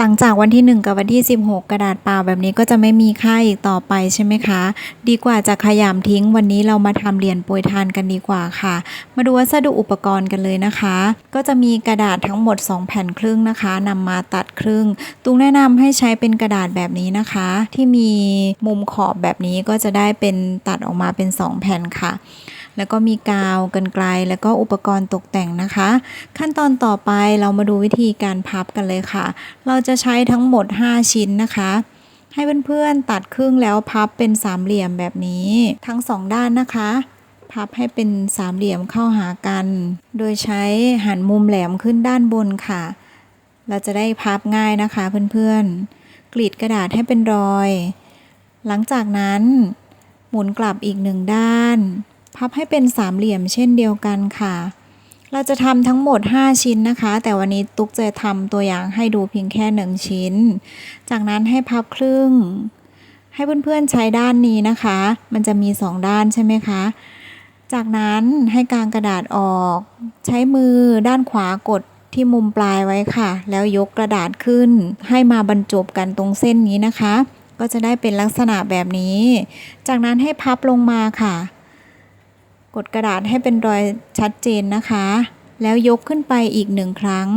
หลังจากวันที่ 1 กับวันที่ 16 กระดาษเปล่าแบบนี้ก็จะไม่มีค่าอีกต่อไปใช่ไหมคะ ดีกว่าจะขยำทิ้ง วันนี้เรามาทำเหรียญโปรยทานกันดีกว่าค่ะ มาดูวัสดุอุปกรณ์กันเลยนะคะ ก็จะมีกระดาษทั้งหมด 2 แผ่นครึ่งนะคะนำมาตัดครึ่ง ตุ้งแนะนำให้ใช้เป็นกระดาษแบบนี้นะคะ ที่มีมุมขอบแบบนี้ก็จะได้เป็นตัดออกมาเป็น 2 แผ่นค่ะ แล้วก็มีกาวกันไกลแล้วก็อุปกรณ์ตกแต่งนะคะ ขั้นตอนต่อไปเรามาดูวิธีการพับกันเลยค่ะ เราจะใช้ทั้งหมด 5 ชิ้นนะคะให้เพื่อนๆตัดครึ่งแล้วพับเป็นสามเหลี่ยมแบบนี้ ทั้งสองด้านนะคะ พับให้เป็นสามเหลี่ยมเข้าหากัน โดยใช้หันมุมแหลมขึ้นด้านบนค่ะ เราจะได้พับง่ายนะคะเพื่อนๆกรีดกระดาษให้เป็นรอย หลังจากนั้น หมุนกลับอีกหนึ่งด้าน พับให้เป็นสามเหลี่ยมเช่นเดียวกันค่ะ เราจะทำทั้งหมด 5 ชิ้นนะคะ แต่วันนี้ตุ๊กจะทำตัวอย่างให้ดูเพียงแค่ 1 ชิ้น จากนั้นให้พับครึ่ง ให้เพื่อนๆใช้ด้านนี้นะคะ มันจะมี 2 ด้านใช่ไหมคะจากนั้นให้กางกระดาษออก ใช้มือด้านขวากดที่มุมปลายไว้ค่ะ แล้วยกกระดาษขึ้น ให้มาบรรจบกันตรงเส้นนี้นะคะ ก็จะได้เป็นลักษณะแบบนี้ จากนั้นให้พับลงมาค่ะ กดกระดาษให้เป็นรอยชัดเจนนะคะ แล้วยกขึ้นไปอีกหนึ่งครั้ง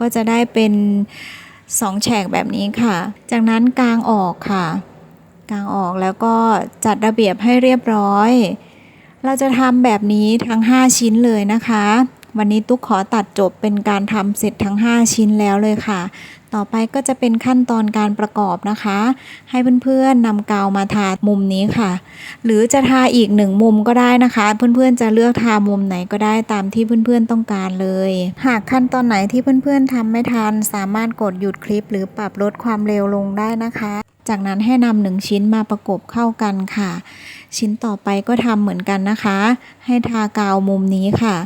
ก็จะได้เป็นสองแฉกแบบนี้ค่ะ จากนั้นกางออกค่ะ กางออกแล้วก็จัดระเบียบให้เรียบร้อย เราจะทำแบบนี้ทั้ง 5 ชิ้นเลยนะคะ วันนี้ตุ๊กขอตัดจบเป็นการทำเสร็จทั้ง 5 ชิ้นแล้วเลยค่ะ ต่อไปก็จะเป็นขั้นตอนการประกอบนะคะ ให้เพื่อนๆนำกาวมาทามุมนี้ค่ะ หรือจะทาอีกหนึ่งมุมก็ได้นะคะ เพื่อนๆจะเลือกทามุมไหนก็ได้ตามที่เพื่อนๆต้องการเลย หากขั้นตอนไหนที่เพื่อนๆทำไม่ทัน สามารถกดหยุดคลิป หรือปรับลดความเร็วลงได้นะคะ จากนั้นให้นำหนึ่งชิ้นมาประกบเข้ากันค่ะ ชิ้นต่อไปก็ทำเหมือนกันนะคะ ให้ทากาวมุมนี้ค่ะ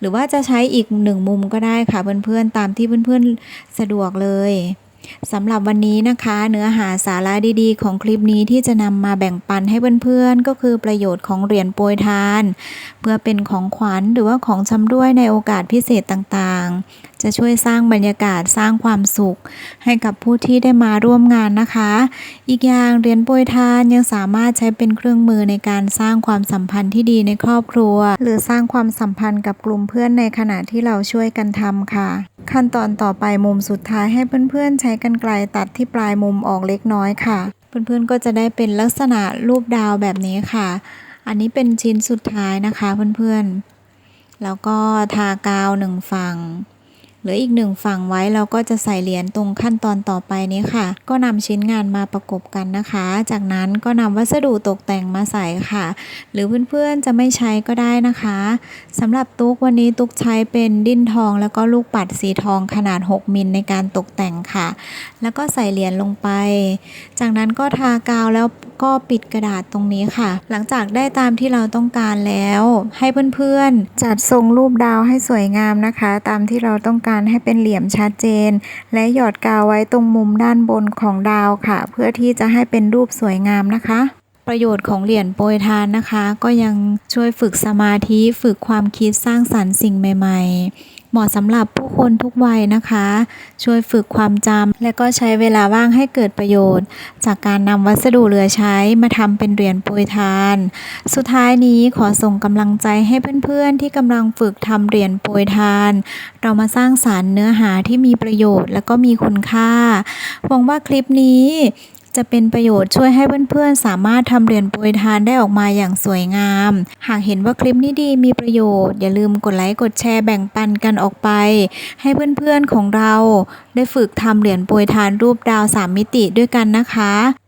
หรือว่าจะใช้อีกหนึ่งมุมก็ได้ค่ะเพื่อนๆตามที่เพื่อนๆสะดวกเลย สำหรับวันนี้นะคะ เนื้อหาสาระดีๆ ของคลิปนี้ที่จะนำมาแบ่งปันให้เพื่อนๆ ก็คือประโยชน์ของเหรียญโปรยทาน เพื่อเป็นของขวัญหรือว่าของชำร่วยในโอกาสพิเศษต่างๆ จะช่วยสร้างบรรยากาศสร้างความสุข ให้กับผู้ที่ได้มาร่วมงานนะคะ อีกอย่างเหรียญโปรยทานยังสามารถใช้เป็นเครื่องมือในการสร้างความสัมพันธ์ที่ดีในครอบครัว หรือสร้างความสัมพันธ์กับกลุ่มเพื่อนในขณะที่เราช่วยกันทำค่ะ ขั้นตอนต่อไปมุมสุดท้ายให้เพื่อนๆ ใช้กรรไกรตัดที่ปลายมุมออกเล็กน้อยค่ะ เพื่อนๆก็จะได้เป็นลักษณะรูปดาวแบบนี้ค่ะ อันนี้เป็นชิ้นสุดท้ายนะคะเพื่อนๆ แล้วก็ทากาวหนึ่งฝั่ง ลืออีกหนึ่งฝั่งไว้เราก็จะใส่เหรียญตรงขั้นตอนต่อไปนี้ค่ะ ก็นำชิ้นงานมาประกบกันนะคะ จากนั้นก็นำวัสดุตกแต่งมาใส่ค่ะ หรือเพื่อนๆจะไม่ใช้ก็ได้นะคะสำหรับตุ๊กวันนี้ตุ๊กใช้เป็นดิ้นทอง แล้วก็ลูกปัดสีทองขนาด 6 มิลในการตกแต่งค่ะ แล้วก็ใส่เหรียญลงไป จากนั้นก็ทากาวแล้วก็ปิดกระดาษตรงนี้ค่ะ หลังจากได้ตามที่เราต้องการแล้ว ให้เพื่อนๆจัดทรงรูปดาวให้สวยงามนะคะ ตามที่เราต้องการให้เป็นเหลี่ยมชัดเจน และหยอดกาวไว้ตรงมุมด้านบนของดาวค่ะ เพื่อที่จะให้เป็นรูปสวยงามนะคะประโยชน์ของเหรียญโปรยทานนะคะ ก็ยังช่วยฝึกสมาธิฝึกความคิดสร้างสรรค์สิ่งใหม่ ๆ เหมาะสำหรับผู้คนทุกวัยนะคะ ช่วยฝึกความจำและก็ใช้เวลาว่างให้เกิดประโยชน์ จากการนำวัสดุเหลือใช้มาทำเป็นเหรียญโปรยทาน สุดท้ายนี้ขอส่งกำลังใจให้เพื่อนๆ ที่กำลังฝึกทำเหรียญโปรยทาน เรามาสร้างสารรค์เนื้อหาที่มีประโยชน์ และก็มีคุณค่าหวังว่าคลิปนี้ จะเป็นประโยชน์ช่วยให้เพื่อนๆ สามารถทำเหรียญโปรยทานได้ออกมาอย่างสวยงาม หากเห็นว่าคลิปนี้ดีมีประโยชน์ อย่าลืมกดไลค์กดแชร์แบ่งปันกันออกไป ให้เพื่อนๆของเรา ได้ฝึกทำเหรียญโปรยทานรูปดาวสามมิติด้วยกันนะคะ